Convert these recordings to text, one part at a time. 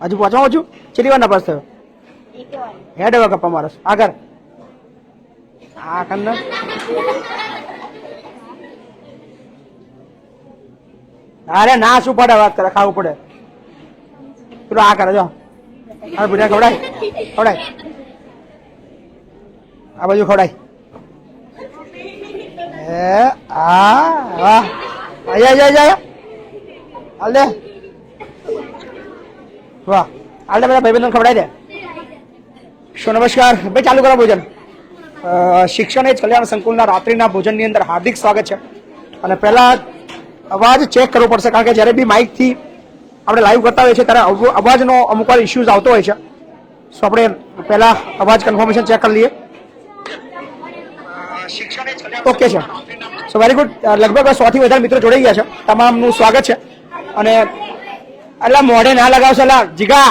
હજુ પહોંચવા છું કેટલી વાર નપાસ થયો હેડ હવે કપ્પા મારસ આગળ. આ કન્ન અરે ના, શું પડે? વાત કરે, ખાવું પડે. પેલું આ કરે, જો. હવે બુઢા ખવડાય. ખવડાય. આ બાજુ ખવડાય. એ, આ, વાહ. આયા આયા આયા. હાલ દે. વાહ. દે બધા ભાઈબંધોને ખવડાવી દે. સો નમસ્કાર. ભાઈ, ચાલુ કરો ભોજન. શિક્ષણ એ જ કલ્યાણ સંકુલના રાત્રિના ભોજનની અંદર હાર્દિક સ્વાગત છે. અને પહેલાં અવાજ ચેક કરવો પડશે, કારણ કે જ્યારે બી માઇકથી આપણે લાઈવ કરતા હોઈએ છીએ, ત્યારે અવાજનો અમુક વાર ઇસ્યુઝ આવતો હોય છે. સો આપણે પહેલાં અવાજ કન્ફર્મેશન ચેક કરી લઈએ. ઓકે છે. સો વેરી ગુડ લગભગ સોથી વધારે મિત્રો જોડાઈ ગયા છે. તમામનું સ્વાગત છે. અને એટલે મોઢે ના લગાવશો એટલે જીગા.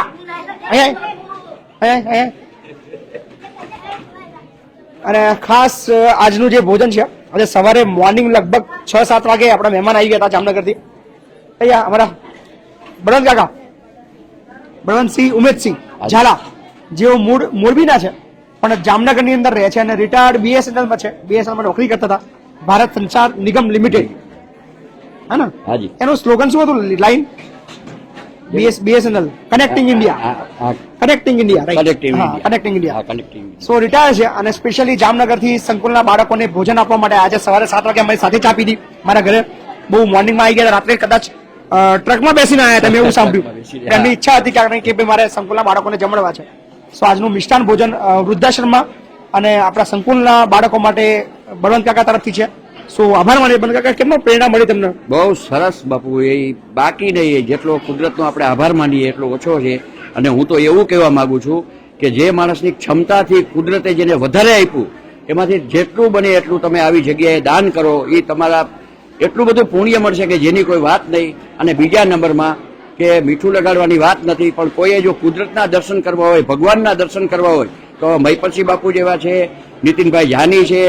અને ખાસ આજનું જે ભોજન છે આજે સવારે મોર્નિંગ લગભગ છ સાત વાગે આપણા મહેમાન આવી ગયા હતા જામનગરથી. અહીંયા અમારા બળવંત કાકા બળવંતસિંહ ઉમેદસિંહ ઝાલા જેઓ મૂળ મોરબીના છે પણ જામનગરની અંદર રહે છે અને રિટાયર્ડ બીએસએનએલમાં છે. બીએસએનએલમાં નોકરી કરતા હતા ભારત સંચાર નિગમ લિમિટેડ. હા ને? હાજી એનું સ્લોગન શું હતું? Line BS BSNL connecting India connecting India India. Connecting India connecting so retire છે અને સ્પેશિયલી જામનગરથી સંકુલના બાળકોને ભોજન આપવા માટે આજે સવારે સાત વાગે અમારી સાથે ચા પીધી મારા ઘરે. બહુ મોર્નિંગમાં આવી ગયા રાત્રે કદાચ ટ્રકમાં બેસીને આવ્યા હતા મેં એવું સાંભળ્યું. એમની ઈચ્છા હતી કારણ કે ભાઈ મારે સંકુલના બાળકોને જમણવા છે. સો આજનું મિષ્ટાન ભોજન વૃદ્ધાશ્રમમાં અને આપણા સંકુલના બાળકો માટે બળવંત કાકા તરફથી છે. સો આભાર માની બન કાકા કેટલો પ્રેરણા મળી તમને? બહુ સરસ બાપુ, એ બાકી નહીં જેટલો કુદરતનો આપણે આભાર માનીએ, એટલો ઓછો છે. અને હું તો એવું કહેવા માંગુ છું કે જે માણસની ક્ષમતાથી કુદરતે જેને વધારે આપ્યું, એમાંથી જેટલું બને એટલું તમે આવી જગ્યાએ દાન કરો એ તમારા એટલું બધું પુણ્ય મળશે કે જેની કોઈ વાત નહીં. અને બીજા નંબરમાં કે મીઠું લગાડવાની વાત નથી, પણ કોઈએ જો કુદરતના દર્શન કરવા હોય, ભગવાનના દર્શન કરવા હોય, તો મહીપતસિંહ બાપુ જેવા છે, નીતિનભાઈ જાની છે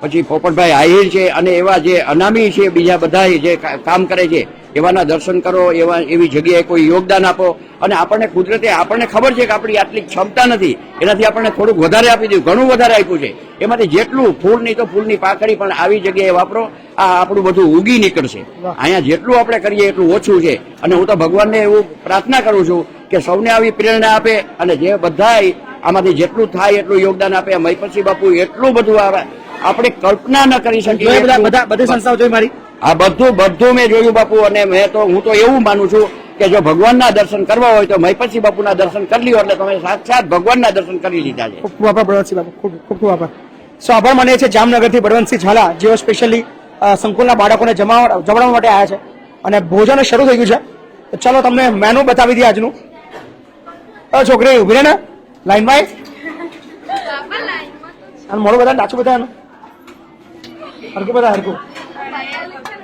પછી પોપટભાઈ આહિર છે અને એવા જે અનામી છે બીજા બધા જે કામ કરે છે એવાના દર્શન કરો એવા એવી જગ્યાએ કોઈ યોગદાન આપો. અને આપણને કુદરતે આપણને ખબર છે કે આપણી આટલી ક્ષમતા નથી. એનાથી આપણને થોડુંક વધારે આપી દીધું. ઘણું વધારે આપ્યું છે. એમાંથી જેટલું ફૂલ નહીં તો ફૂલની પાખડી પણ આવી જગ્યાએ વાપરો. આ આપણું બધું ઉગી નીકળશે. અહીંયા જેટલું આપણે કરીએ એટલું ઓછું છે. અને હું તો ભગવાનને એવું પ્રાર્થના કરું છું કે સૌને આવી પ્રેરણા આપે અને જે બધાય આમાંથી જેટલું થાય એટલું યોગદાન આપે. મહીપતસિંહ બાપુ એટલું બધું આવે આપણે કલ્પના ન કરી શકીએ. બધા બધા બધી સંસ્થાઓ જોઈ મારી. આ બધું બધું મેં જોયું બાપુ અને મેં તો હું તો એવું માનું છું કે જો ભગવાનના દર્શન કરવા હોય તો મહીપતસિંહ બાપુના દર્શન કરી લ્યો એટલે તમે સાક્ષાત ભગવાનના દર્શન કરી લીધા છે. ખૂબ ખૂબ આભાર બળવંતસિંહ બાપુ. ખૂબ ખૂબ ખૂબ આભાર. સો આભાર મને છે જામનગરથી બળવંતસિંહ ઝાલા જેઓ સ્પેશિયલી સંકુલના બાળકોને જમાવવા જમાડવા માટે આવ્યા છે. અને ભોજન શરૂ થઈ ગયું છે. તો ચલો તમને મેનુ બતાવી દઈએ આજનું. છોકરી ઊભી રહે ને? લાઈનમાં અને મોડું બધા ડાચું બધા હરકું બધા હરકું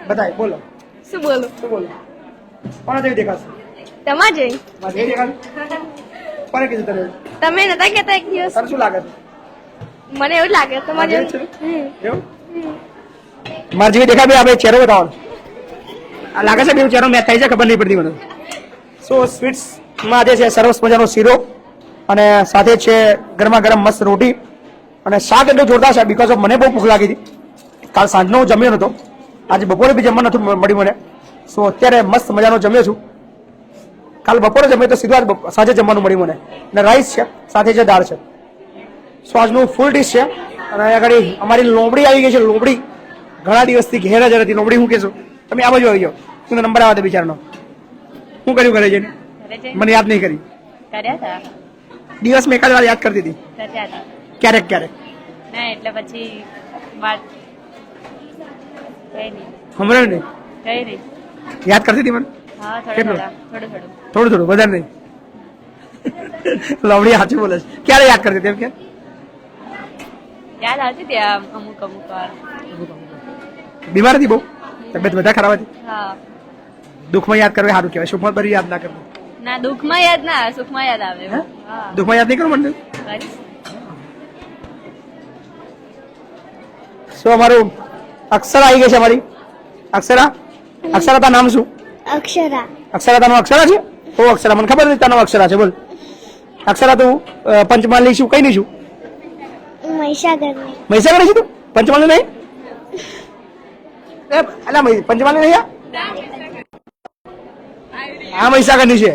બતાય બોલો. શું બોલો? શું બોલો? કોના જેવી દેખાશે? તમા જઈ મારે જેવી દેખાશે? કોને કીધું તને? તમે નતા કેતા એક દિવસ? તને શું લાગે છે? મને એવું લાગે તમારે લાગે છે? એવું? મારે જેવી દેખાય આપણે ચહેરો બતાવો. આ લાગે છે બેવું ચહેરો મેચ થાય છે ખબર નહીં પડતી મને. સો સ્વીટ્સમાં આજે છે સરસ મજાનો શીરો અને સાથે છે ગરમા ગરમ મસ્ત રોટી અને શાક એટલું જોરદાર છે બીકોઝ ઓફ મને બહુ ભૂખ લાગી હતી. કાલ સાંજનો હું જમ્યો નહોતો આજે બપોરે બી જમવા નહોતું મળ્યું મને. સો અત્યારે મસ્ત મજાનો જમ્યો છું. કાલ બપોરે જમ્યો તો સીધું આજ સાંજે જમવાનું મળ્યું મને. અને રાઈસ છે સાથે છે દાળ છે. સો આજનું ફૂલ ડીશ છે. અને અહીંયા આગળ અમારી લોમડી આવી ગઈ છે લોમડી. ઘણા દિવસથી ઘેર જ હતી. લોમડી હું કહેશું? તમે આ બાજુ આવી જાઓ. તમને નંબર આવે બિચારનો. શું કર્યું ઘરે જઈને? મને યાદ નહીં કરી. દિવસ મેં એકાદ વાર યાદ કરતી હતી ક્યારેક ક્યારેક. ના એટલે પછી વાત કઈ નહીં. કઈ નહીં. યાદ કરતી હતી મને? હા થોડું થોડું થોડું થોડું. વધારે નહીં. લવડી સાચું બોલે છે. ક્યારે યાદ કરતી તેમ કે? યાદ આવતી ત્યાં અમુક અમુક વાર. બીમાર હતી બહુ? તબિયત બધા ખરાબ હતી? હા. દુઃખમાં યાદ કરવું સારું કહેવાય. સુખમાં બરી યાદ ના કરવું. ના દુઃખમાં યાદ ના સુખમાં યાદ આવે. દુઃખમાં યાદ નહીં કરું મને. શું અમારું અક્ષરા આવી ગઈ છે અમારી. અક્ષરા? અક્ષરા તારું નામ શું? અક્ષરા. અક્ષરા તારું અક્ષરા છે? ઓ અક્ષરા મને ખબર નથી તારું અક્ષરા છે બોલ. અક્ષરા તું અ, પંચમહાલ છું કઈ નહીં છું મહીસાગરની મહીસાગર છે તું? પંચમહાલ નહીં? અલા પંચમહાલ નહીં આ? આ મહીસાગરની છે.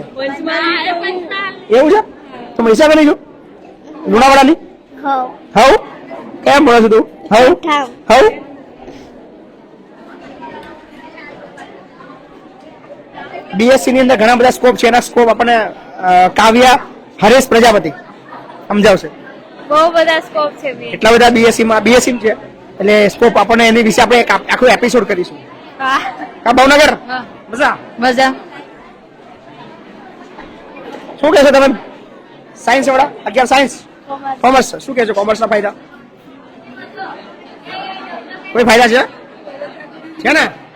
એવું છે? તો મહીસાગરની છું લુણાવાડા ની હો હવ કેમ બોલો છો તું? હવ હવ બીએસસી ની અંદર ઘણા બધા સ્કોપ છે. એના સ્કોપ આપણને કાવ્યા હરેશ પ્રજાપતિ. સમજાવશે? બહુ બધા સ્કોપ છે એટલા બધા બીએસસી માં બીએસસી છે. એટલે સ્કોપ આપણને એની વિશે આપણે એક આ- એપિસોડ કરીશું. હા. કા ભાવનગર? મજા? મજા. શું કહેશો તમે? સાયન્સ વાળા? અગિયાર સાયન્સ કોમર્સ શું કહેશો? કોમર્સ ના ફાયદા? કોઈ ફાયદા છે? છે ને?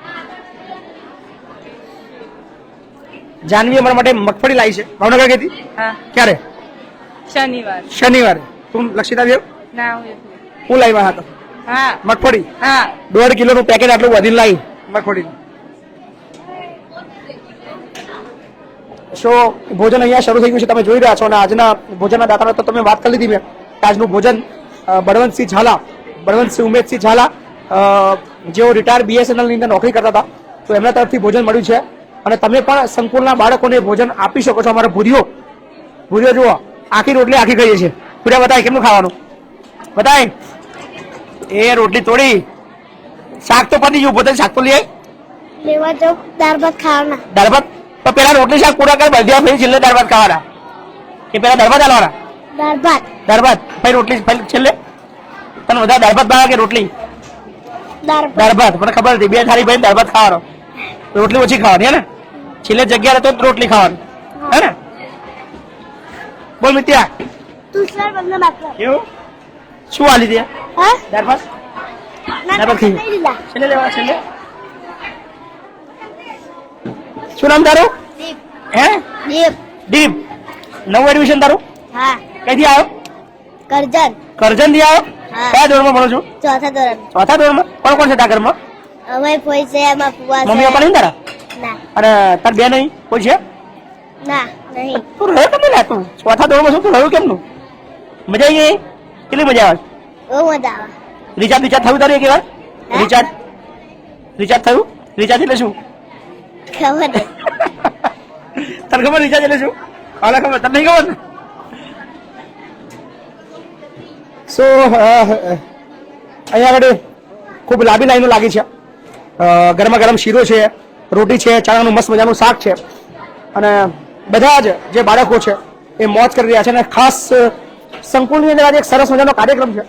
જાનવી અમારા માટે મગફળી લાવી છે. ભાવનગર ગઈ હતી? હા. ક્યારે? શનિવાર. શનિવારે. તું લક્ષિતા દેવ ના હું હું લાવ્યા હતા હા. મગફળી? હા. દોઢ કિલોનું પેકેટ આટલું વધીને લાવી મગફળી સો ભોજન અહીંયા શરૂ થઈ ગયું છે. તમે જોઈ રહ્યા છો અને આજના ભોજનના દાતાનો તો તમે વાત કરી લીધી મેં. કે આજનું ભોજન અ, બળવંતસિંહ ઝાલા બળવંતસિંહ ઉમેદસિંહ ઝાલા અ, જેઓ રિટાયર બીએસએનએલની અંદર નોકરી કરતા હતા. તો એમના તરફથી ભોજન મળ્યું છે. અને તમે પણ સંકુલના બાળકોને ભોજન આપી શકો છો અમારે ભૂરીઓ. ભૂરીઓ જુઓ આખી રોટલી આખી ખાઈએ છે ભૂરિયા બતાય કેમનું ખાવાનું? બતાય. એ રોટલી તોડી શાક તો પતી ગયું પોતે શાક તો લઈ. લેવા જાવ ત્યાર બાદ ખાવાના. દાળ ભાત? તો પેલા રોટલી શાક પૂરા કર બધ્યા પછી છેલ્લે દાળ ભાત ખાવાના. કે પેલા દાળ ભાત આલવાના? દાળ ભાત. દાળ ભાત. પછી રોટલી પછી છેલ્લે? તને બધા દાળ ભાત ભાવે કે રોટલી? દાળ દાળ ભાત. મને ખબર હતી બે થાળી ભાઈ દાળ ભાત ખાવાનો. રોટલી ઓછી ખાવાની હે ને? છેલ્લે જગ્યા રહે તો રોટલી ખાવાની. હે ને? બોલ મિત્યા. બાપરા શું આલી દે લીધા. છેલ્લે લેવા છેલ્લે? શું નામ તારું? દીપ. હે? દીપ. દીપ. નવું એડમિશન તારું? હા. કઈથી આવ્યો? કરજણ. કરજણથી આવ્યો. કયા ધોરણમાં ભણો છો? ચોથા ધોરણ ચોથા ધોરણમાં? કોણ કોણ છે તારા ઘરમાં? અમે કોઈ છે એમાં મમ્મી પપ્પા નહીં તારા? ના. અને તાર બે નહીં કોઈ છે? ના નહીં. તું રહ્યો કેમ લે તું ચોથા ધોરણમાં છું તું રહ્યો કેમનું? મજા આવી ગઈ? કેટલી મજા આવે? બહુ મજા આવે. રિચાર્જ રિચાર્જ થયું તારું એક વાર? રિચાર્જ? રિચાર્જ થયું? રિચાર્જ એટલે શું? ખબર તને ખબર રિચાર્જ એટલે શું? હાલા ખબર. તને નહીં ખબર ને? સો અહીંયા આગળ ખૂબ લાંબી લાઈનો લાગી છે. ગરમા ગરમ શીરો છે. રોટી છે ચણાનું મસ્ત મજાનું શાક છે. અને બધા જ જે બાળકો છે એ મોજ કરી રહ્યા છે અને ખાસ સંકુલની અંદર આજે એક સરસ મજાનો કાર્યક્રમ છે.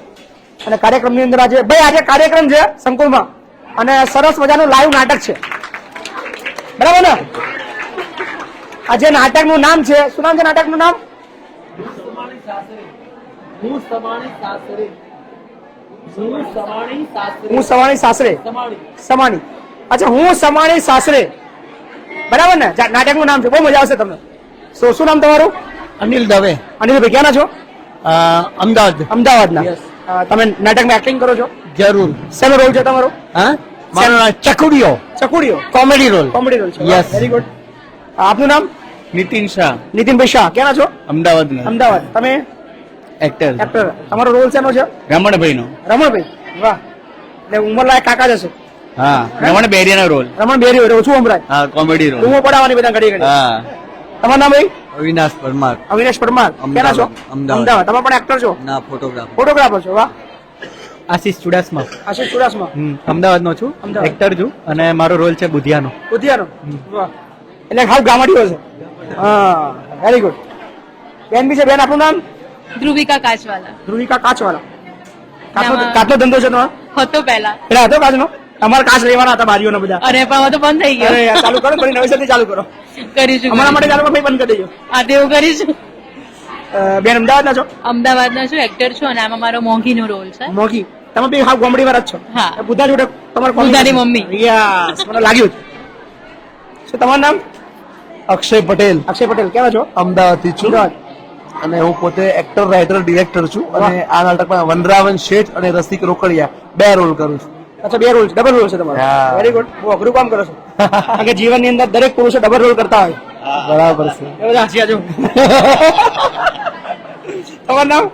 અને કાર્યક્રમની અંદર આજે ભાઈ આજે કાર્યક્રમ છે સંકુલમાં. અને સરસ મજાનું લાઈવ નાટક છે. બરાબર ને? આ જે નાટકનું નામ છે શું નામ છે નાટકનું નામ? હું સવાણી સાસરે. સમાણી. અચ્છા હું સમાણી સાસરે. બરાબર ને? નાટકનું નામ છે. બહુ મજા આવશે તમને. સો શું નામ તમારું? અનિલ દવે. અનિલભાઈ ક્યાંના છો? અ, અમદાવાદ. અમદાવાદના. તમે નાટકમાં એક્ટિંગ કરો છો? જરૂર. શેનો રોલ છે તમારો? હા? મારું નામ ચકુડીઓ ચકુડીઓ કોમેડી રોલ કોમેડી રોલ છે. યસ વેરી ગુડ આપનું નામ? નીતિન શાહ. નીતિનભાઈ શાહ. ક્યાંના છો? અમદાવાદ અમદાવાદ. તમે? એક્ટર એક્ટર તમારો રોલ શેનો છે? રમણભાઈ નો રમણભાઈ. વાહ. એટલે ઉંમરલાયક કાકા જ હશે. હા. રમણ બેરિયા નો રોલ. રમણ બેરી હોય ઓછું સંભળાય. હા કોમેડી રોલ. હું પડાવવાની બધા ઘડી ઘડી હા. તમારું નામ ભાઈ? અવિનાશ પરમાર. અવિનાશ પરમાર. ક્યાંના છો? અમદાવાદ. તમે પણ એક્ટર છો? ના ફોટોગ્રાફર ફોટોગ્રાફર છો વાહ. આશીષ ચુડાસમા. આશીષ ચુડાસમા. અમદાવાદનો છું. અમદાવાદ. એક્ટર છું અને મારો રોલ છે બુધિયાનો. બુધિયાનો? વાહ. એટલે હાલ ગામડીઓ છે. હા વેરી ગુડ બેન બી છે બેન આપણું નામ? ધ્રુવિકા કાચવાલા. ધ્રુવિકા કાચવાલા. કાચનો ધંધો છે તમારો? હતો પહેલા. પેલા હતો કાચનો? અમારે કાચ લેવાના હતા બારીઓના બધા. અને પણ હવે તો બંધ થઈ અરે ગયો યાર, ચાલુ કરો ફરી નવેસરથી ચાલુ કરો. કરીશું અમારા માટે ચાલુ કરો, પછી બંધ કરી દેજો. આ તેવું કરીશું. અ, બેન અમદાવાદના છો? અમદાવાદના છું એક્ટર છું અને આમાં મારો મોંઘીનો રોલ છે. મોગી તમે બી હા ગોમડી વાળા જ છો. હા. બુધા જોડે તમારે બુધાની મમ્મી. યસ મને લાગ્યું જ. શું તમારું નામ? અક્ષય પટેલ. અક્ષય પટેલ કેવા છો? અમદાવાદથી છું. અમદાવાદ. અને હું પોતે એક્ટર રાઇટર ડિરેક્ટર છું. અને આ નાટકમાં વનરાવન શેઠ અને રસિક રોકડિયા બે રોલ કરું છું. અચ્છા બે રોલ છે. ડબલ રોલ છે તમારો. વેરી ગુડ બહુ અઘરું કામ કરો છો. કારણ કે જીવનની અંદર દરેક પુરુષો ડબલ રોલ કરતા હોય. બરાબર છે. એ બધા હસી આજો. તમારું નામ?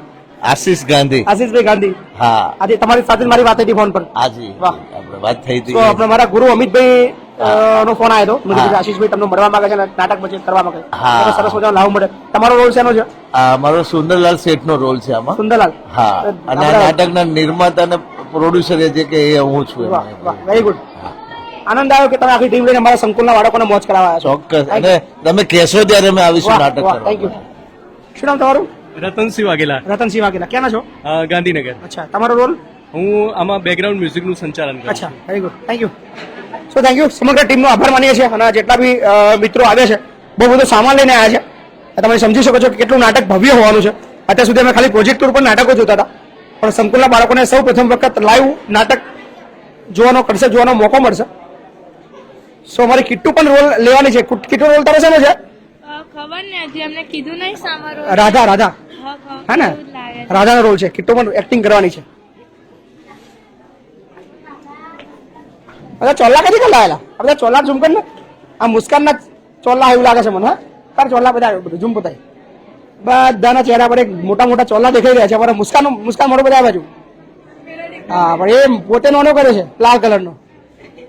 આશીષ ગાંધી. આશીષભાઈ ગાંધી. હા. આજે તમારી સાથે મારી વાત થઈ હતી ફોન પર. હાજી. વાહ. આપણે વાત થઈ હતી. આપણે મારા ગુરુ અમિતભાઈ નો ફોન આવ્યો હતો. મને આશીષભાઈ તમને મળવા માંગે છે નાટક પછી કરવા માંગે. છે હા. સરસ મજાનો લાભ મળે. તમારો રોલ શેનો છે? મારો સુંદરલાલ શેઠ નો રોલ છે આમાં. સુંદરલાલ. હા. અને નાટકના નિર્માતા અને પ્રોડ્યુસર જે કે એ હું છું વેરી ગુડ આનંદ આવ્યો કે તમે આખી ટીમ લઈને અમારા સંકુલના બાળકોને મોજ કરાવવા આવ્યા છો. ચોક્કસ. અને તમે કહેશો ત્યારે અમે આવીશું નાટક કરવા થેન્ક યુ શું નામ તમારું? રતનસિંહ વાઘેલા. રતનસિંહ વાઘેલા. ક્યાંના છો? ગાંધીનગર. અચ્છા તમારો રોલ હું આમાં બેકગ્રાઉન્ડ મ્યુઝિકનું સંચાલન કરું અચ્છા very good thank you so thank you સમગ્ર ટીમનો આભાર માનીએ છીએ અને જેટલા બી મિત્રો આવ્યા છે બહુ બધો સામાન લઈને આવ્યા છે. તમે સમજી શકો છો કે કેટલું નાટક ભવ્ય હોવાનું છે. અત્યાર સુધી અમે ખાલી પ્રોજેક્ટ ઉપર નાટકો જોતા હતા. પણ સંકુલના બાળકોને સૌ પ્રથમ વખત લાઈવ નાટક જોવાનો કરશે જોવાનો મોકો મળશે. સો અમારી કિટ્ટુ પણ રોલ લેવાની છે. કુટ- કિટ્ટુ રોલ તારો શેનો છે? ખબર નથી અમને કીધું નહીં સામારો રાધા રાધા. હા ને? રાધાનો રોલ છે. કિટ્ટુ પણ એક્ટિંગ કરવાની છે. અરે ચોલ્લા કદી કલા લાયેલા? આ બધા ચોલ્લા ઝૂમ કર ને? આ મુસ્કાનના ચોલ્લા એવું લાગે છે મને હા. તાર ચોલ્લા બધા આવ્યું બધું ઝૂમ બતાય બધાના ચહેરા પર એક મોટા મોટા ચોલા દેખાઈ રહ્યા છે. પણ મુસ્કાન મુસ્કાન મોટો બધા છું હા, પણ એ પોતે નોનો કરે છે, લાલ કલરનો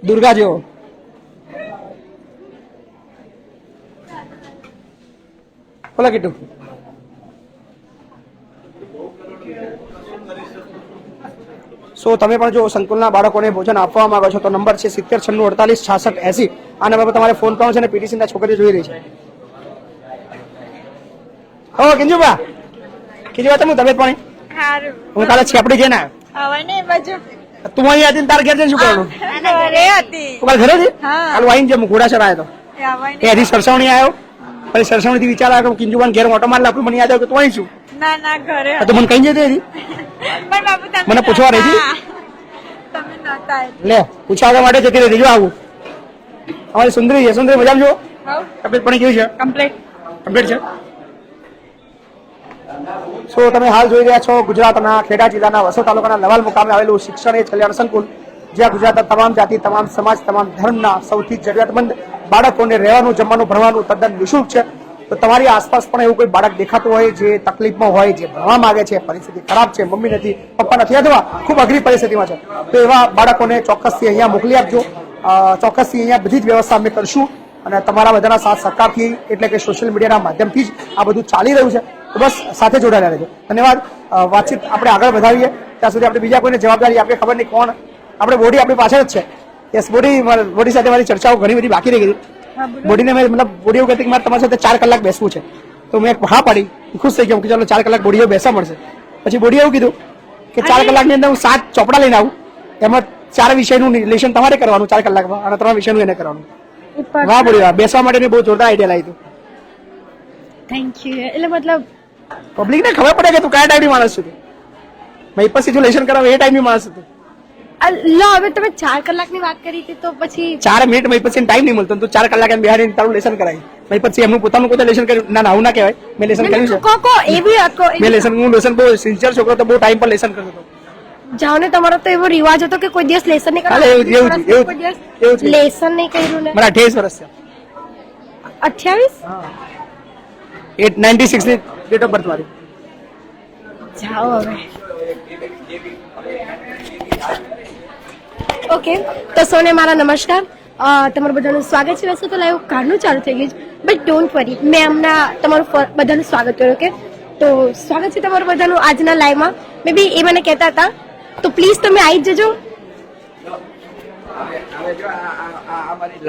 દુર્ગા જેવો. બોલો કીટું સો તમે પણ જો સંકુલના બાળકોને ભોજન આપવા માંગો છો, તો નંબર છે સિત્તેર છન્નું અડતાલીસ છાસઠ એસી. આ નંબર પર તમારે ફોન કરવાનો છે અને પીટીસીના છોકરીઓ જોઈ રહી છે. હો કિંજુબા કિંજુબા તમે તબિયત પાણી? હું કાલે છેપડી જઈને આવ્યો હવે ને બાજુ. તું અહીં હતી તાર ઘેર જઈને શું કરવાનું? ઘરે હતી. કાલે ઘરે હતી. કાલે વાઈન હું ઘોડાસર આવ્યો તો એ સરસવણી આવ્યો પછી સરસવણી થી વિચાર આવ્યો કે કિંજુબાન ઘેર ઓટો માર લાપડું મને યાદ આવ્યો કે તું અહીં છું. ના ના ઘરે તો મને કઈ જતી હતી. મને પૂછવા રહી હતી? લે પૂછવા માટે જતી રહી જો આવું. અમારી સુંદરી છે. સુંદરી મજામાં જો તબિયત પણ કેવી છે? કમ્પ્લીટ. કમ્પ્લીટ છે? સો તમે હાલ જોઈ રહ્યા છો? ગુજરાતના ખેડા જિલ્લાના વસો તાલુકાના લવાલ મુકામે આવેલું શિક્ષણ એ કલ્યાણ સંકુલ, જ્યાં ગુજરાતના તમામ જાતિ, તમામ સમાજ, તમામ ધર્મના સૌથી જરૂરિયાતમંદ બાળકોને રહેવાનું, જમવાનું, ભણવાનું તદ્દન નિઃશુલ્ક છે. તો તમારી આસપાસ પણ એવું કોઈ બાળક દેખાતું હોય જે તકલીફમાં હોય, જે ભણવા માંગે છે, પરિસ્થિતિ ખરાબ છે, મમ્મી નથી, પપ્પા નથી અથવા ખૂબ અઘરી પરિસ્થિતિમાં છે, તો એવા બાળકોને ચોક્કસથી અહીંયા મોકલી આપજો. ચોક્કસથી અહીંયા બધી જ વ્યવસ્થા અમે કરશું અને તમારા બધાના સાથ સહકારથી, એટલે કે સોશિયલ મીડિયાના માધ્યમથી જ આ બધું ચાલી રહ્યું છે. તો બસ સાથે જોડાયેલા રહેજો. ધન્યવાદ. વાતચીત આપણે આગળ વધારીએ. ત્યાં સુધી આપણે બીજા કોઈને જવાબદારી આપણે ખબર નહીં કોણ. આપણે બોડી આપણી પાછળ જ છે. યસ બોડી બોડી સાથે મારી ચર્ચાઓ ઘણી બધી બાકી રહી ગઈ. બોડીને મેં મતલબ બોડી એવું કહેતી મારે તમારી સાથે ચાર કલાક બેસવું છે. તો મેં હા પાડી. ખુશ થઈ ગયો કે ચાલો ચાર કલાક બોડીઓ બેસવા મળશે. પછી બોડીએ એવું કીધું કે ચાર કલાકની અંદર હું સાત ચોપડા લઈને આવું. એમાં ચાર વિષયનું રિલેશન તમારે કરવાનું ચાર કલાકમાં અને ત્રણ વિષયનું એને કરવાનું. વાહ બોડી વાહ. બેસવા માટેની બહુ જોરદાર આઈડિયા લાવી તું. થેન્ક યુ એટલે મતલબ પબ્લિક ને ખબર પડે કે તું કયા ટાઈપની માણસ છું મેં પછી જો લેશન કરાવે એ ટાઈમની માણસ હતું લો હવે તમે ચાર કલાકની વાત કરી હતી તો પછી ચાર મિનિટ મેં પછી ટાઈમ નહીં મળતો તું ચાર કલાક એમ બિહારી તારું લેશન કરાય. મેં પછી એમનું પોતાનું પોતે લેશન કર્યું. ના ના આવું ના કહેવાય. મેં લેશન કર્યું છે. કો કો એ બી કો મેં લેશન હું લેશન બહુ સિન્સિયર છોકરો તો બહુ ટાઈમ પર લેશન કરતો જાઓ ને તમારો તો એવો રિવાજ હતો કે કોઈ દિવસ લેસન નહીં કરે એવું એવું એવું એવું. લેસન નહીં કર્યું ને. મારા અઠ્યાવીસ વર્ષ છે અઠ્યાવીસ? એટ નાઇન્ટી સિક્સની ડેટ ઓફ બર્થ મારી જાઓ હવે. ઓકે તો સોને મારા નમસ્કાર. તમારું બધાનું સ્વાગત છે. વૈસે તો લાઈવ કારનું ચાલુ થઈ ગયું છે. બટ ડોન્ટ વરી મેં હમણાં તમારું બધાનું સ્વાગત કર્યું કે તો સ્વાગત છે તમારું બધાનું આજના લાઈવમાં મે. બી એ મને કહેતા હતા. તો પ્લીઝ તમે આવી જ જજો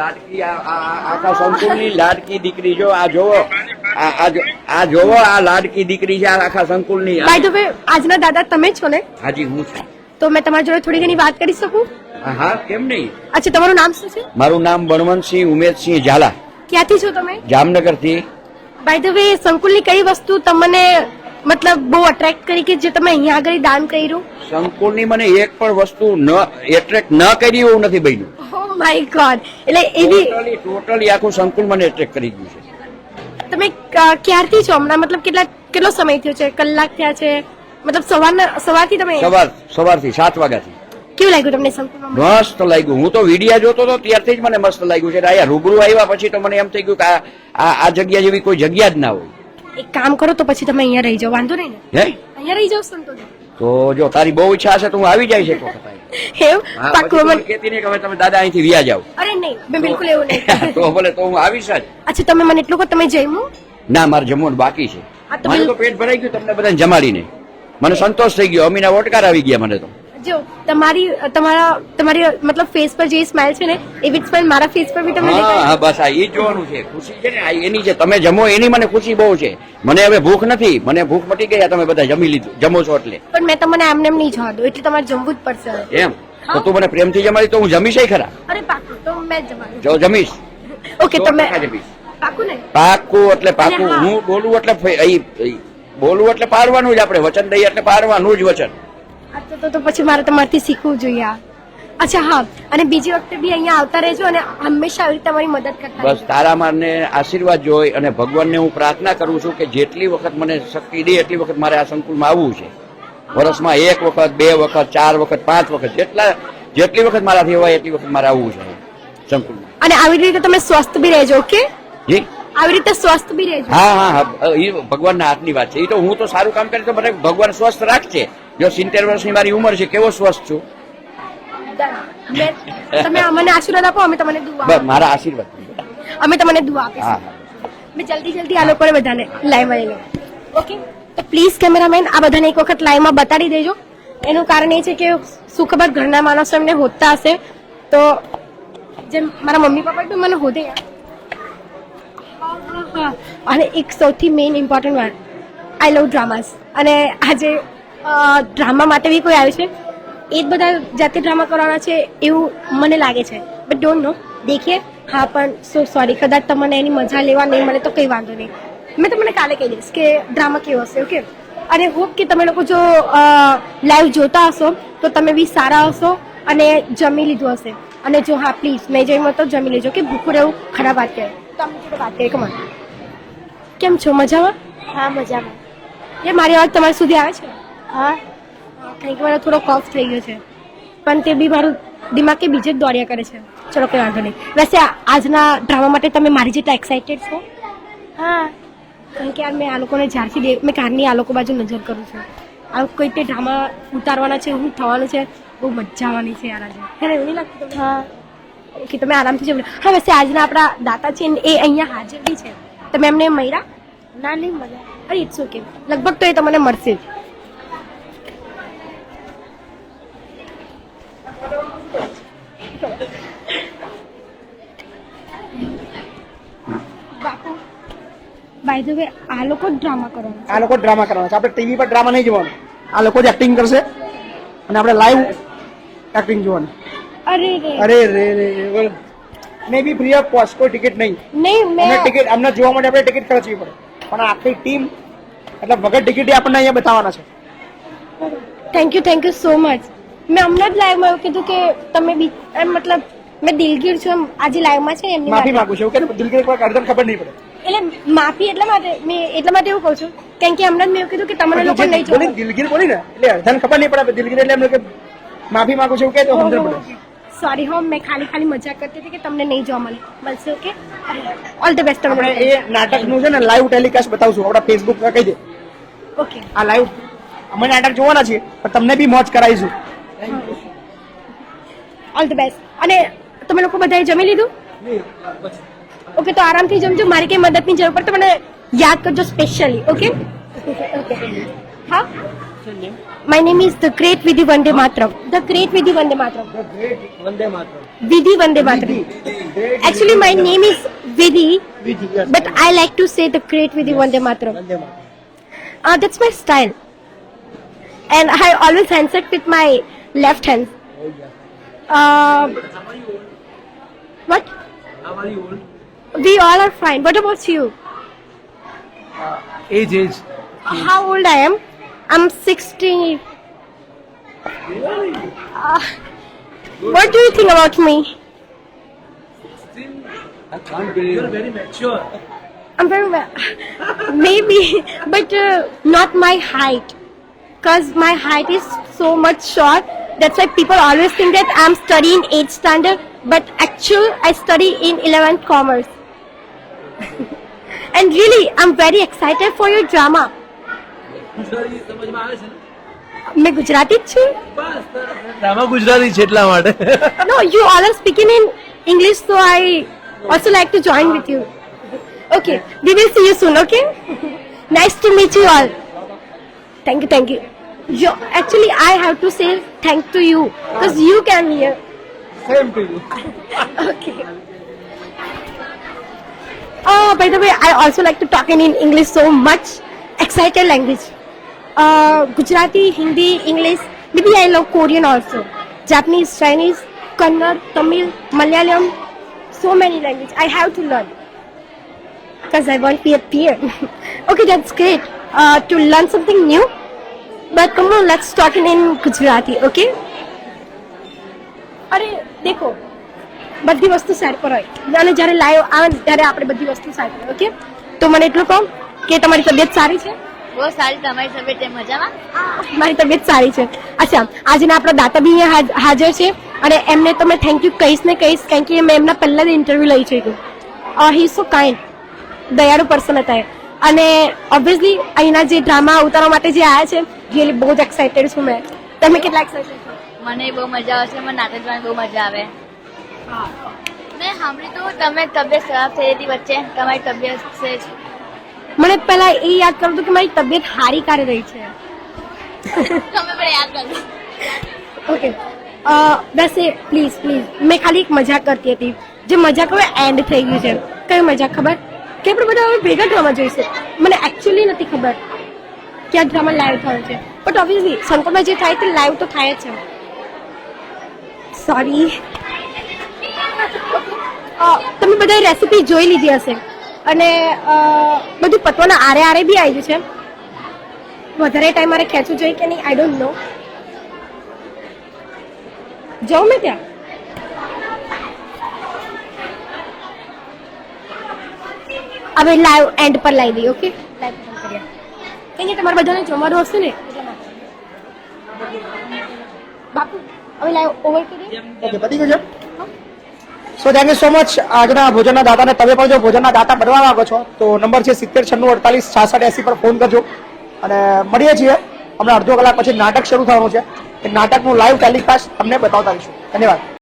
લાડકી આખા સંકુલની લાડકી દીકરી જો આ જોવો આ જોવો આ લાડકી દીકરી છે આખા સંકુલની. બાય ધ વે આજના દાદા તમે છો ને? હાજી હું છું. તો મેં તમારી જોડે થોડી ઘણી વાત કરી શકું? હા, કેમ નહીં? અચ્છા તમારું નામ શું છે? મારું નામ બળવંતસિંહ ઉમેશસિંહ ઝાલા. ક્યાંથી છો તમે? જામનગરથી. બાય ધ વે સંકુલની કઈ વસ્તુ તમને મતલબ બહુ અટ્રેક્ટ કરી કે જે તમે અહીંયા આગળ દાન કર્યું? સંકુલની મને એક પણ વસ્તુ ન એટ્રેક્ટ ન કરી એવું નથી બન્યું. ઓ માય ગોડ એટલે એવી ટોટલી આખું સંકુલ મને એટ્રેક્ટ કરી ગયું છે. તમે ક્યારથી છો? હમણાં મતલબ કેટલા કેટલો સમય થયો છે? કલાક થયા છે? મતલબ સવારના સવારથી તમે સવાર સવારથી સાત વાગ્યાથી. કેવું લાગ્યું તમને મસ્ત લાગ્યું. હું તો વિડિયા જોતો હતો ત્યારથી જ મને મસ્ત લાગ્યું છે. અહીંયા રૂબરૂ આવ્યા પછી તો મને એમ થઈ ગયું કે આ આ જગ્યા જેવી કોઈ જગ્યા જ ના હોય. એક કામ કરો તો પછી તમે અહીંયા રહી જાઓ. વાંધો નહીં ને? હે? અહીંયા રહી જાઓ સંતો તો જો તારી બહુ ઈચ્છા હશે તો હું આવી જાય એક વખત અહીં. એવું? હા, પાક્કું પછી મને તું કહેતી નહીં કે હવે તમે દાદા અહીંથી વ્યા અરે નહીં મેં બિલકુલ એવું નહીં તો ભલે તો હું આવીશ જ. અચ્છા તમે મને એટલું કહો તમે જમ્યું ના મારે જમવાનું બાકી છે. તો પેટ ભરાઈ ગયું તમને બધાને જમાડીને. મને સંતોષ થઈ ગયો. અમીના વોટકાર આવી ગયા મને તો. જો તમારી તમારા તમારી મતલબ ફેસ પર જે સ્માઇલ છે ને એવી સ્માઈલ મારા ફેસ પર બી તમે હા બસ આ એ જોવાનું છે. ખુશી છે ને આ એની છે તમે જમો એની મને ખુશી બહુ છે. મને હવે ભૂખ નથી મને ભૂખ મટી ગયા તમે બધા જમી લીધું જમો છો એટલે. પણ મેં તમને એમને એમ નહીં જવા દો એટલે તમારે જમવું જ પડશે એમ? તો તું મને પ્રેમથી જમાડી તો હું જમીશ ખરા? અરે પાકું તો મેં જ જો જમીશ. ઓકે તમે પાકું ને? પાકું એટલે પાકું હું. બોલું એટલે બોલવું એટલે પાડવાનું જ આપણે વચન દઈએ એટલે પાડવાનું જ વચન. આ તો- તો તો પછી મારે તમારથી શીખવું જોઈએ આ. અચ્છા હા. અને બીજી વખતે બી અહીંયા આવતા રહેજો અને હંમેશા આવી રીતે તમારી મદદ કરતા બસ તારા મારને આશીર્વાદ જોઈ અને ભગવાનને હું પ્રાર્થના કરું છું કે જેટલી વખત મને શક્તિ દે એટલી વખત મારે આ સંકુલમાં આવવું છે. વર્ષમાં એક વખત બે વખત ચાર વખત પાંચ વખત જેટલા જેટલી વખત મારાથી હોય એટલી વખત મારે આવવું છે સંકુલમાં. અને આવી રીતે તમે સ્વસ્થ બી રહેજો ઓકે? જી? આવી રીતે સ્વસ્થ બી રહેજો. હા હા હા. એ ભગવાનના હાથની વાત છે. એ તો હું તો સારું કામ કરી તો મને ભગવાન સ્વસ્થ રાખશે જો સિત્તેર વર્ષની મારી ઉંમર છે કેવો સ્વસ્થ છું? તમે અમને આશીર્વાદ આપો અમે તમને દુઆ બસ મારા આશીર્વાદ. અમે તમને દુઆ આપીશું. મેં જલ્દી જલ્દી આ લોકોને બધાને લાઈવમાં લઈ લો ઓકે તો પ્લીઝ કેમેરામેન આ બધાને એક વખત લાઈવમાં બતાડી દેજો. એનું કારણ એ છે કે શું ખબર ઘરના માણસો એમને હોદતા હશે. તો જેમ મારા મમ્મી પપ્પા તો મને હોદે અને એક સૌથી મેઇન ઇમ્પોર્ટન્ટ વાત આઈ લવ ડ્રામાસ અને આજે ડ્રામા માટે બી કોઈ આવ્યું છે? એ જ બધા જાતે ડ્રામા કરવાના છે એવું મને લાગે છે. બટ ડોન્ટ નો દેખીએ. હા પણ સો સોરી કદાચ તમને એની મજા લેવા નહીં મને તો કંઈ વાંધો નહીં. મેં તમને કાલે કહી દઈશ કે ડ્રામા કેવો હશે ઓકે અને હોપ કે તમે લોકો જો લાઈવ જોતા હશો તો તમે બી સારા હશો અને જમી લીધું હશે. અને જો હા પ્લીઝ નહીં જમ્યું તો જમી લેજો કે ભૂખું રહેવું ખરાબ વાત કહેવાય. તો જોડે વાત કરીએ કમાન કેમ છો? મજામાં? હા મજામાં. એ મારી અવાજ તમારી સુધી આવે છે? હા. કંઈક મારો થોડો કોફ થઈ ગયો છે. પણ તે બી મારું દિમાગ કે બીજે જ દોડ્યા કરે છે. ચલો કંઈ વાંધો નહીં. વૈસે આજના ડ્રામા માટે તમે મારી જેટલા એક્સાઇટેડ છો? હા. કારણ કે યાર મેં આ લોકોને જ્યારથી મેં કારની આ લોકો બાજુ નજર કરું છું. આ કોઈ તે ડ્રામા ઉતારવાના છે શું થવાનું છે બહુ મજા આવવાની છે યાર આજે. હે એવું નહીં લાગતું હા. ઓકે તમે આરામથી જમ. હા વૈસે આજના આપણા દાતા છે એ અહીંયા હાજર બી છે. તમે એમને મળ્યા? ના નહીં મળ્યા. અરે ઇટ્સ ઓકે લગભગ તો એ તમને મળશે જ. બાય ધ વે આ લોકો જ ડ્રામા કરવાના આ લોકો ડ્રામા કરવાના છે. આપણે ટીવી પર ડ્રામા નહીં જોવાનું. આ લોકો જ એક્ટિંગ કરશે. અને આપણે લાઈવ એક્ટિંગ જોવાનું. અરે રે. અરે રે રે. May be free of cost કોઈ ટિકિટ નહીં. નહીં મે ટિકિટ અમને જોવા માટે આપણે ટિકિટ ખર્ચવી પડે. પણ આખી ટીમ એટલે વગર ટિકિટે આપણને અહીંયા બતાવવાના છે. Thank you thank you so much મેં હમણાં જ લાઈવમાં એવું કીધું કે તમે બી એમ મતલબ મેં દિલગીર છું એમ આજે લાઈવમાં છે એમની માફી. માંગુ છું. કે દિલગીર કોઈ અડધન ખબર નહીં પડે. એટલે માફી એટલા માટે મેં એટલા માટે એવું કહું છું. કેમ કે હમણાં મેં એવું કીધું કે તમને લોકો નહીં જોવા. દિલગીર બોલી ને એટલે અડધન ખબર નહીં પડે દિલગીર એટલે એમને કે માફી માંગુ છું કે તો સમજણ પડે. સોરી હો મેં ખાલી ખાલી મજાક કરતી હતી કે તમને નહીં જોવા મળે. બસ ઓકે ઓલ ધ બેસ્ટ તમને એ નાટકનું છે ને લાઈવ ટેલિકાસ્ટ બતાવશું આપણા ફેસબુક પર કહી દે. ઓકે આ લાઈવ અમે નાટક જોવાના છીએ પણ તમને બી મોજ કરાવીશું. ઓલ ધ બેસ્ટ અને તમે લોકો બધાએ જમી લીધું? ઓકે તો આરામથી જમજો મારી કઈ મદદની જરૂર પડે તો મને યાદ કરજો સ્પેશિયલી ઓકે ઓકે હા my name is the great Vidhi Vande Mataram the great Vidhi Vande Mataram Vande Mataram Vidhi Vande Mataram actually my name is vidhi but i like to say the great vidhi vande mataram uh, that's my style and i always handshake with my left hand uh, what We all are fine. What about you? Uh, age, age. How old I am? I'm 16. Uh, what do you think about me? I can't believe You're very mature. I'm very well. Maybe, but uh, not my height. Because my height is so much short. That's why people always think that I'm studying 8th standard. But actually, I study in 11th commerce and really, I'm very excited for your drama. Gujarati સમજમાં આવે છે ને મેં ગુજરાતી જ છું બસ સરસ. Drama Gujarati છે એટલા માટે No, you all are speaking in English, so I also like to join with you. Okay, we will see you soon, okay? nice to meet you all. Thank you, thank you. you actually, I have to say thank to you because you came here. Same to you Okay. uh, by the way, I also like to talk in, in English so much. Excited language. Uh, Gujarati, Hindi, English. Maybe I love Korean also. Japanese, Chinese, Kannada, Tamil, Malayalam. So many languages. I have to learn. Because I want to be a peer. okay, that's great. Uh, to learn something new. But come on, let's talk in, in Gujarati, okay? अरे देखो બધી વસ્તુ side પર હોય. અને જ્યારે live આવે ત્યારે આપણે બધી વસ્તુ સાઈડ પર ઓકે તો મને એટલું કહો કે તમારી તબિયત સારી છે? બહુ સારી તમારી તબિયત મજામાં? મારી તબિયત સારી છે. અચ્છા આજના આપણા દાતા બી અહીંયા હાજ- હાજર છે અને એમને તો મેં થેન્ક યુ કહીશ ને કહીશ કારણ કે મેં એમના પહેલા જ ઇન્ટરવ્યુ લઈ છે હી સો કાઇન્ડ દયાળુ પર્સન હતા અને ઓબ્વિયસલી અહીંના જે ડ્રામા ઉતારવા માટે જે આવ્યા છે રિયલી બહુ જ એક્સાઇટેડ છું મેં. તમે કેટલા એક્સાઇટેડ છો? મને બહુ મજા આવશે મને નાટક જોવાની બહુ મજા આવે. મેં સાંભળ્યું તું તમે તબિયત ખરાબ થઈ હતી વચ્ચે તમારી તબિયત છે જ. મને પહેલા એ યાદ કરું હતું કે મારી તબિયત હારી કારે રહી છે. તમે પણ યાદ કરજો ઓકે. વૈસે પ્લીઝ પ્લીઝ મેં ખાલી એક મજાક કરતી હતી. જે મજાક હવે એન્ડ થઈ ગયું છે. કઈ મજાક ખબર? કે આપણે બધા હવે ભેગા ડ્રામા જોઈશે. મને એકચ્યુઅલી નથી ખબર કે આ ડ્રામા લાઈવ થયો છે. બટ ઓબ્વિયસલી સંકટમાં જે થાય તે લાઈવ તો થાય જ છે. સોરી તમે બધા રેસીપી જોઈ લીધી હશે. અને બધું પતવાના આરે આરે બી આવી ગયું છે વધારે ટાઈમ મારે ખેંચવું જોઈએ કે નહીં? આઈ ડોન્ટ નો જાઉં મેં ત્યાં? હવે લાઈવ એન્ડ પર લાવી દઈએ ઓકે લાઈવ નહીં, તમારે બધાને જમવાનું હશે ને? બાપુ, હવે લાઈવ ઓવર કરીએ. ઓકે પતી ગયું so thank you so much આજના ભોજનના દાતાને તમે પણ જો ભોજનના દાતા બનવા માંગો છો, તો નંબર છે સિત્તેર, છન્નું, અડતાલીસ, છાસઠ, એસી પર ફોન કરજો. અને મળીએ છીએ. હમણાં અડધો કલાક પછી નાટક શરૂ થવાનું છે. એ નાટકનું લાઈવ ટેલિકાસ્ટ તમને બતાવતા રહીશું. ધન્યવાદ.